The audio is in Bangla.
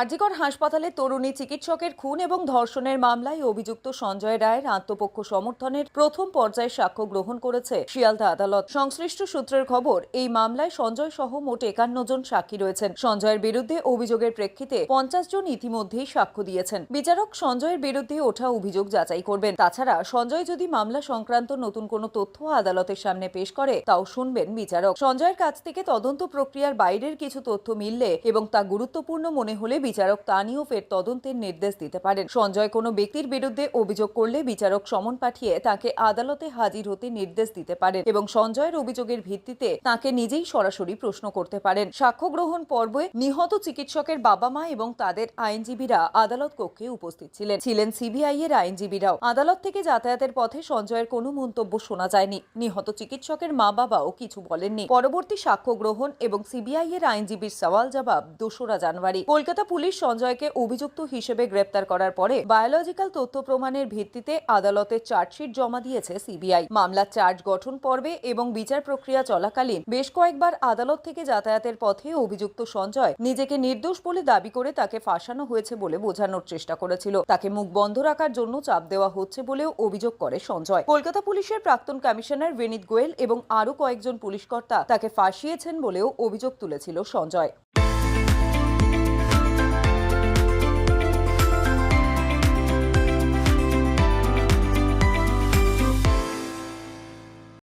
আরজিকর হাসপাতালে তরুণী চিকিৎসকের খুন এবং ধর্ষণের মামলায় অভিযুক্ত সঞ্জয় রায়ের আত্মপক্ষ সমর্থনের প্রথম পর্যায়ে সাক্ষ্য গ্রহণ করেছে শিয়ালদা আদালত। সংশ্লিষ্ট সূত্রের খবর, এই মামলায় সঞ্জয় সহ মোট একান্ন জন সাক্ষী রয়েছেন। সঞ্জয়ের বিরুদ্ধে অভিযোগের প্রেক্ষিতে পঞ্চাশ জন ইতিমধ্যেই সাক্ষ্য দিয়েছেন। বিচারক সঞ্জয়ের বিরুদ্ধে ওঠা অভিযোগ যাচাই করবেন। তাছাড়া, সঞ্জয় যদি মামলা সংক্রান্ত নতুন কোনো তথ্য আদালতের সামনে পেশ করে, তাও শুনবেন বিচারক। সঞ্জয়ের কাছ থেকে তদন্ত প্রক্রিয়ার বাইরের কিছু তথ্য মিললে এবং তা গুরুত্বপূর্ণ মনে হলে বিচারক তা নিয়েও ফের তদন্তের নির্দেশ দিতে পারেন। সঞ্জয় কোনো ব্যক্তির বিরুদ্ধে অভিযোগ করলে বিচারক সমন পাঠিয়ে তাকে আদালতে হাজির হতে নির্দেশ দিতে পারেন এবং সঞ্জয়ের অভিযোগের ভিত্তিতে তাকে নিজেই সরাসরি প্রশ্ন করতে পারেন। সাক্ষ্য গ্রহণ পর্বে নিহত চিকিৎসকের বাবা মা এবং তাদের আইনজীবীরা আদালত কক্ষে উপস্থিত ছিলেন। ছিলেন সিবিআই এর আইনজীবীরাও। আদালত থেকে যাতায়াতের পথে সঞ্জয়ের কোনো মন্তব্য শোনা যায়নি। নিহত চিকিৎসকের মা বাবাও কিছু বলেননি। পরবর্তী সাক্ষ্য গ্রহণ এবং সিবিআই এর আইনজীবীর সওয়াল জবাব দোসরা জানুয়ারি। কলকাতা পুলিশ সঞ্জয়কে অভিযুক্ত হিসেবে গ্রেপ্তার করার পরে বায়োলজিক্যাল তথ্য প্রমাণের ভিত্তিতে আদালতে চার্জশিট জমা দিয়েছে সিবিআই। মামলার চার্জ গঠন পর্বে এবং বিচার প্রক্রিয়া চলাকালীন বেশ কয়েকবার আদালত থেকে যাতায়াতের পথে অভিযুক্ত সঞ্জয় নিজেকে নির্দোষ বলে দাবি করে তাকে ফাঁসানো হয়েছে বলে বোঝানোর চেষ্টা করেছিল। তাকে মুখ বন্ধ রাখার জন্য চাপ দেওয়া হচ্ছে বলেও অভিযোগ করে সঞ্জয়। কলকাতা পুলিশের প্রাক্তন কমিশনার বিনীত গোয়েল এবং আরও কয়েকজন পুলিশকর্তা তাকে ফাঁসিয়েছেন বলেও অভিযোগ তুলেছিল সঞ্জয়।